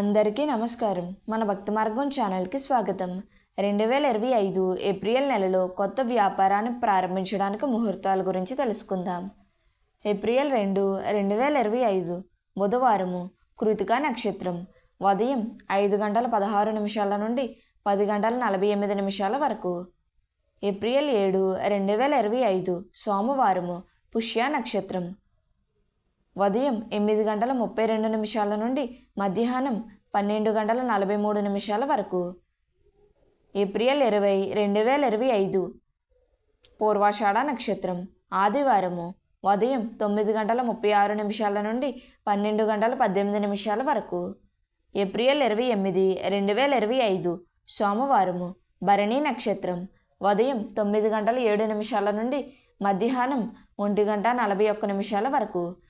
అందరికీ నమస్కారం. మన భక్తి మార్గం ఛానల్కి స్వాగతం. రెండు వేల ఇరవై ఐదు ఏప్రిల్ నెలలో కొత్త వ్యాపారాన్ని ప్రారంభించడానికి ముహూర్తాల గురించి తెలుసుకుందాం. ఏప్రిల్ రెండు రెండు వేల ఇరవై ఐదు బుధవారము కృతికా నక్షత్రం. ఉదయం ఐదు గంటల పదహారు నిమిషాల నుండి పది గంటల నలభై ఎనిమిది నిమిషాల వరకు. ఏప్రిల్ ఏడు రెండు వేల ఇరవై ఐదు సోమవారము పుష్య నక్షత్రం. ఉదయం ఎనిమిది గంటల ముప్పై రెండు నిమిషాల నుండి మధ్యాహ్నం పన్నెండు గంటల నలభై మూడు నిమిషాల వరకు. ఏప్రిల్ ఇరవై రెండు వేల ఇరవై ఐదు. పూర్వాషాఢ నక్షత్రం. ఆదివారము ఉదయం తొమ్మిది గంటల ముప్పై ఆరు నిమిషాల నుండి పన్నెండు గంటల పద్దెనిమిది నిమిషాల వరకు. ఏప్రిల్ ఇరవై ఎనిమిది రెండు వేల ఇరవై ఐదు. సోమవారము భరణి నక్షత్రం. ఉదయం తొమ్మిది గంటల ఏడు నిమిషాల నుండి మధ్యాహ్నం ఒంటి గంట నలభై ఒక్క నిమిషాల వరకు.